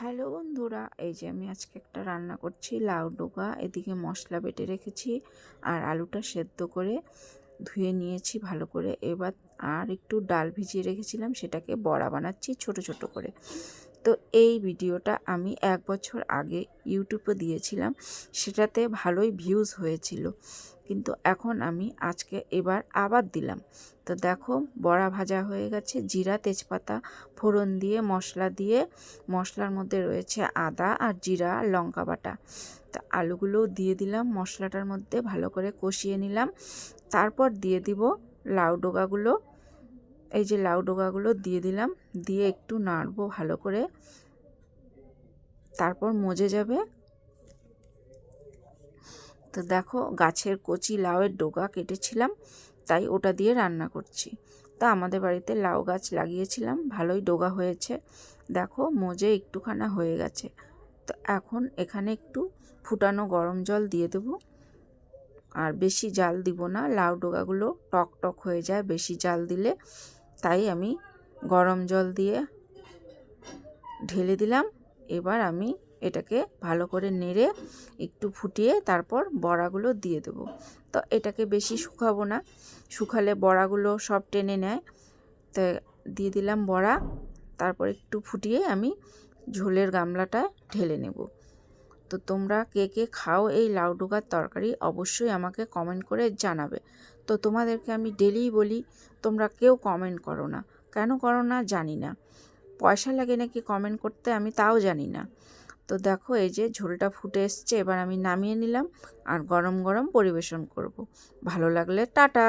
Hello বন্ধুরা, এই যে আমি আজকে একটা রান্না করছি, লাউ ডোগা, এদিকে মশলা বেটে রেখেছি আর আলুটা সেদ্ধ করে ধুয়ে নিয়েছি ভালো করে। এবার আর একটু ডাল ভিজিয়ে রেখেছিলাম, সেটাকে বড়া বানাচ্ছি ছোট ছোট করে। তো এই ভিডিওটা আমি এক বছর আগে ইউটিউবে দিয়েছিলাম, সেটাতে ভালোই ভিউজ হয়েছিল। কিন্তু এখন আমি আজকে এবার আবার দিলাম। তো দেখো, বড়া ভাজা হয়ে গেছে, জিরা, তেজপাতা, ফোড়ন দিয়ে, মশলা দিয়ে, মশলার মধ্যে রয়েছে আদা আর জিরা, লঙ্কা বাটা। তা আলুগুলোও দিয়ে দিলাম, মশলাটার মধ্যে ভালো করে কষিয়ে নিলাম। তারপর দিয়ে দিব লাউ ডোগাগুলো। এই যে লাউ ডোগাগুলো দিয়ে দিলাম, দিয়ে একটু নাড়বো ভালো করে। তারপর মজে যাবে। তো দেখো, গাছের কচি লাউয়ের ডোগা কেটেছিলাম, তাই ওটা দিয়ে রান্না করছি। তা আমাদের বাড়িতে লাউ গাছ লাগিয়েছিলাম, ভালোই ডোগা হয়েছে। দেখো, মজে একটুখানা হয়ে গেছে। তো এখন এখানে একটু ফুটানো গরম জল দিয়ে দেবো। আর বেশি জাল দিব না, লাউ ডোগাগুলো টক টক হয়ে যায়, বেশি জাল দিলে তাই আমি গরম জল দিয়ে ঢেলে দিলাম। এবার আমি এটাকে ভালো করে নেড়ে একটু ফুটিয়ে তারপর বড়াগুলো দিয়ে দেবো। তো এটাকে বেশি শুকাবো না, শুকালে বড়াগুলো সব টেনে নেয়। তো দিয়ে দিলাম বড়া, তারপর একটু ফুটিয়ে আমি ঝোলের গামলাটা ঢেলে নেব। তো তোমরা কে কে খাও এই লাউ ডোকার তরকারি অবশ্যই আমাকে কমেন্ট করে জানাবে। তো তোমাদেরকে আমি ডেলিই বলি, তোমরা কেউ কমেন্ট করো না। কেন করো না জানি না। পয়সা লাগে নাকি কমেন্ট করতে আমি তাও জানি না। তো দেখো এই যে ঝোলটা ফুটে এসছে, এবার আমি নামিয়ে নিলাম আর গরম গরম পরিবেশন করব। ভালো লাগলে টাটা!